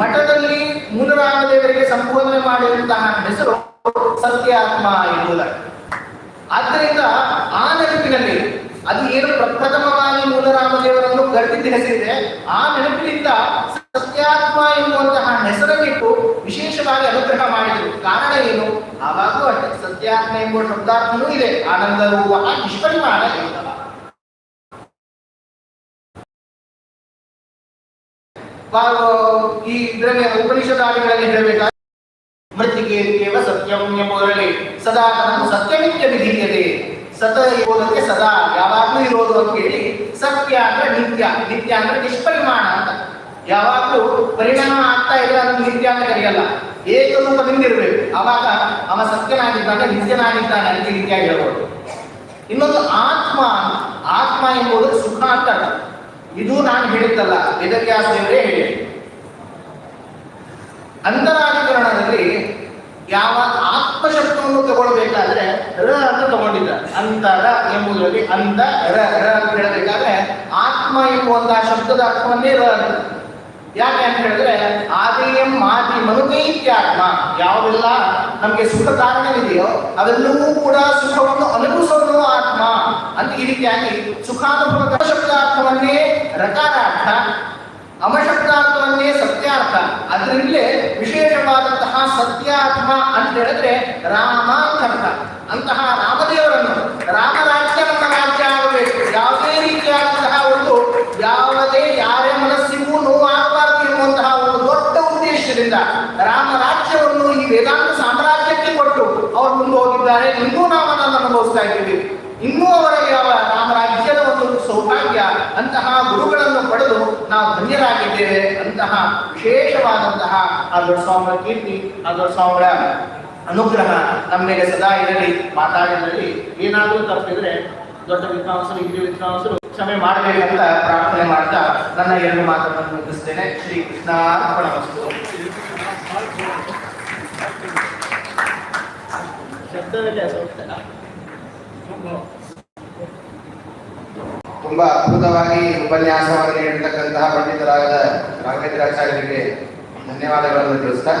ಮಠದಲ್ಲಿ ಮೂಲರಾಮದೇವರಿಗೆ ಸಂಬೋಧನೆ ಮಾಡಿರುವಂತಹ ಹೆಸರು ಸತ್ಯಾತ್ಮ ಎಂಬುದಾಗಿ ಆದ್ದರಿಂದ ಆ ನೆನಪಿನಲ್ಲಿ ಅದು ಏನು ಪ್ರಪ್ರಥಮವಾಗಿ ಮೂಲರಾಮದೇವರನ್ನು ಗರ್ಭಿತ ಹೆಸರಿದೆ ಆ ನೆನಪಿನಿಂದ ಸತ್ಯಾತ್ಮ ಎನ್ನುವಂತಹ ಹೆಸರನ್ನಿಟ್ಟು ವಿಶೇಷವಾಗಿ ಅನುಗ್ರಹ ಮಾಡಿದರು. ಕಾರಣ ಏನು? ಆವಾಗೂ ಅಷ್ಟೇ. ಸತ್ಯಾತ್ಮ ಎಂಬುವ ಶಬ್ದಾರ್ಥನೂ ಇದೆ. ಆನಂದ ರೂಪ ನಿಷ್ಪರಿಮಾಣ ಎಂದಲ್ಲ ವಾ- ಈ ಇದರಲ್ಲಿ ಉಪನಿಷದಾದಿಗಳಲ್ಲಿ ಹೇಳಬೇಕಾದ್ರೆ ಮೃತ್ತಿಕೇವ ಸತ್ಯಂ ಎಂಬುದರಲ್ಲಿ ಸದಾ ತನಗೂ ಸತ್ಯನಿತ್ಯ ವಿಧೀಯತೆ ಸತ ಇರುವುದಕ್ಕೆ ಸದಾ, ಯಾವಾಗಲೂ ಇರೋದು ಅಂತ ಹೇಳಿ ಸತ್ಯ ಅಂದ್ರೆ ನಿತ್ಯ ನಿತ್ಯ ಅಂದ್ರೆ ನಿಷ್ಪರಿಮಾಣ ಅಂತ. ಯಾವಾಗಲೂ ಪರಿಣಾಮ ಆಗ್ತಾ ಇದ್ರೆ ಅದನ್ನು ನಿತ್ಯ ಅಂತ ಕರೆಯಲ್ಲ. ಏಕರೂಪದಿಂದ ಇರಬೇಕು ಅವಾಗ ಅವ ಸತ್ಯನಾಗಿದ್ದಾಗ ನಿತ್ಯನಾಗಿದ್ದಾನೆ ಅಂತ ರೀತಿಯಾಗಿ ಹೇಳ್ಬೋದು. ಇನ್ನೊಂದು ಆತ್ಮ ಆತ್ಮ ಎಂಬುದು ಸುಖ ಅಂತ ಅರ್ಥ. ಇದು ನಾನು ಹೇಳಿದ್ದಲ್ಲ ವೇದವ್ಯಾಸ ದೇವರೇ ಹೇಳಿ. ಅಂತರಾಧಿಕರಣದಲ್ಲಿ ಯಾವ ಆತ್ಮಶಬ್ದವನ್ನು ತಗೊಳ್ಬೇಕಾದ್ರೆ ರ ಅಂತ ತಗೊಂಡಿದ್ದ. ಅಂತರ ಎಂಬುದರಲ್ಲಿ ಅಂತ ರ ರ ಅಂತ ಹೇಳಬೇಕಾದ್ರೆ ಆತ್ಮ ಎಂಬುವಂತಹ ಶಬ್ದದ ಅರ್ಥವನ್ನೇ ರ ಅಂತ. ಯಾಕೆ ಅಂತ ಹೇಳಿದ್ರೆ ಆದಿಯಂ ಆದಿ ಮನುಕೈತ್ಯಾತ್ಮ ಯಾವುದೆಲ್ಲ ನಮಗೆ ಸುಖ ಕಾರಣವಿದೆಯೋ ಅವೆಲ್ಲವೂ ಕೂಡ ಸುಖವನ್ನು ಅನುಭವಿಸೋದು ಆತ್ಮ. ಅಂತ ಈ ರೀತಿಯಾಗಿ ಸುಖಾನುಭವ ಅಮಶಬ್ದಾರ್ಥವನ್ನೇ ಸತ್ಯಾರ್ಥ. ಅದರಿಂದಲೇ ವಿಶೇಷವಾದಂತಹ ಸತ್ಯಾರ್ಥ ಅಂತ ಹೇಳಿದ್ರೆ ರಾಮ ಅಂತರ್ಥ ಅಂತಹ ರಾಮದೇವರನ್ನು ರಾಮರಾಜ್ಯ ನಮ್ಮ ರಾಜ್ಯ ಆಗಬೇಕು. ಯಾವುದೇ ರೀತಿಯಾದಂತಹ ಒಂದು ಯಾವುದೇ ಯಾರೇ ಮನಸ್ಸಿಗೂ ನೋವಾಗಬಾರದು ಎನ್ನುವಂತಹ ಒಂದು ದೊಡ್ಡ ಉದ್ದೇಶದಿಂದ ರಾಮರಾಜ್ಯವನ್ನು ಈ ವೇದಾಂತ ಸಾಮ್ರಾಜ್ಯಕ್ಕೆ ಕೊಟ್ಟು ಅವರು ಮುಂದೆ ಹೋಗಿದ್ದಾರೆ ಇನ್ನೂ ನಾವು ಅದನ್ನು ಅನುಭವಿಸ್ತಾ ಇದ್ದೀವಿ. ಇನ್ನೂ ಅವರ ರಾಮರಾಜ್ಯದ ಒಂದು ಸೌಭಾಗ್ಯ ಅಂತಹ ಗುರುಗಳನ್ನು ನಾವು ಧನ್ಯರಾಗಿದ್ದೇವೆ ಅಂತಹ ವಿಶೇಷವಾದಂತಹ ಆ ದೊಡ್ಡ ಸ್ವಾಮಿಗಳ ಕೀರ್ತಿ ಆ ದೊಡ್ಡ ಸ್ವಾಮಿಗಳ ಅನುಗ್ರಹ ನಮ್ಮ ಮೇಲೆ ಸದಾ ಇರಲಿ ಮಾತಾಡಿದಲ್ಲಿ ಏನಾದರೂ ತಪ್ಪಿದ್ರೆ ದೊಡ್ಡ ವಿದ್ವಾಂಸರು, ಹಿರಿಯ ವಿದ್ವಾಂಸರು ಕ್ಷಮೆ ಮಾಡಬೇಕಂತ ಪ್ರಾರ್ಥನೆ ಮಾಡ್ತಾ ನನ್ನ ಎರಡು ಮಾತನ್ನು ಮುಗಿಸ್ತೇನೆ. ಶ್ರೀ ಕೃಷ್ಣ ಶಬ್ದದಲ್ಲಿ ಅಸೌಖ್ಯ ತುಂಬಾ ಅದ್ಭುತವಾಗಿ ಉಪನ್ಯಾಸವನ್ನು ನೀಡಿರ್ತಕ್ಕಂತಹ ಪಂಡಿತರಾದ ರಾಘವೇಂದ್ರಾಚಾರ್ಯರಿಗೆ ಧನ್ಯವಾದಗಳನ್ನು ತಿಳಿಸ್ತಾ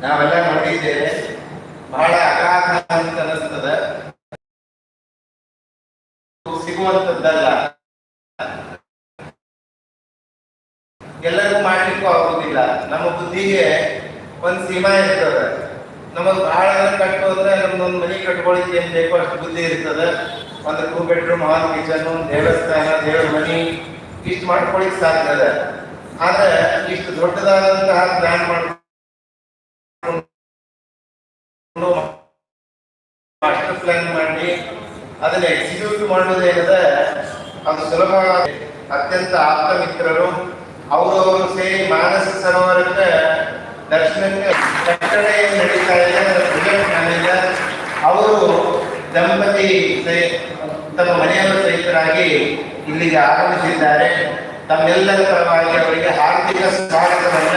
ನಾವೆಲ್ಲ ನೋಡಿದ್ದೇವೆ. ಬಹಳ ಅಗಾಧ ಅಂತ ಅನಿಸ್ತದ ಸಿಗುವಂತದ್ದಲ್ಲ. ಎಲ್ಲರಿಗೂ ಮಾಡ್ಲಿಕ್ಕೂ ಆಗುದಿಲ್ಲ. ನಮ್ಮ ಬುದ್ಧಿಗೆ ಒಂದ್ ಸೀಮಾ ಇರ್ತದ. ನಮಗ್ ಬಹಳ ಕಟ್ಟು ಅಂದ್ರೆ ನಮ್ದೊಂದು ಮನೆ ಕಟ್ಕೊಳಿಕ್ಕೆ ಏನ್ ಬೇಕೋ ಅಷ್ಟು ಬುದ್ಧಿ ಇರ್ತದ. ಒಂದು ಟೂ ಬೆಡ್ರೂಮ್ ಹಾಲ್ ಕಿಚನ್ ದೇವಸ್ಥಾನ, ದೇವ್ರ ಮನಿ. ಇಷ್ಟು ಮಾಡ್ಕೊಳಿಕ್ ಸಾಧ್ಯ ಅದ ಆದ್ರೆ ಇಷ್ಟು ದೊಡ್ಡದಾದಂತಹ ಪ್ಲಾನ್ ಮಾಡ್ಕೊಂಡು ಪ್ಲಾನ್ ಮಾಡಿ, ಅದನ್ನ ಎಕ್ಸಿಕ್ಯೂಟ್ ಮಾಡೋದು ಏನದ ಅದು ಸುಲಭ ಅತ್ಯಂತ ಆಪ್ತ ಮಿತ್ರರು, ಅವರು ಅವರು ಸೇರಿ ಮಾನಸ ಸರೋವರಕ್ಕೆ ದರ್ಶನಕ್ಕೆ ಕಟ್ಟಡ ಏನ್ ನಡೀತಾ ಇದೆ ಅವರು ದಂಪತಿ ತಮ್ಮ ಮನೆಯವರ ಸಹಿತರಾಗಿ ಇಲ್ಲಿಗೆ ಆಗಮಿಸಿದ್ದಾರೆ. ತಮ್ಮೆಲ್ಲರ ಪರವಾಗಿ ಅವರಿಗೆ ಹಾರ್ದಿಕ ಸ್ವಾಗತವನ್ನ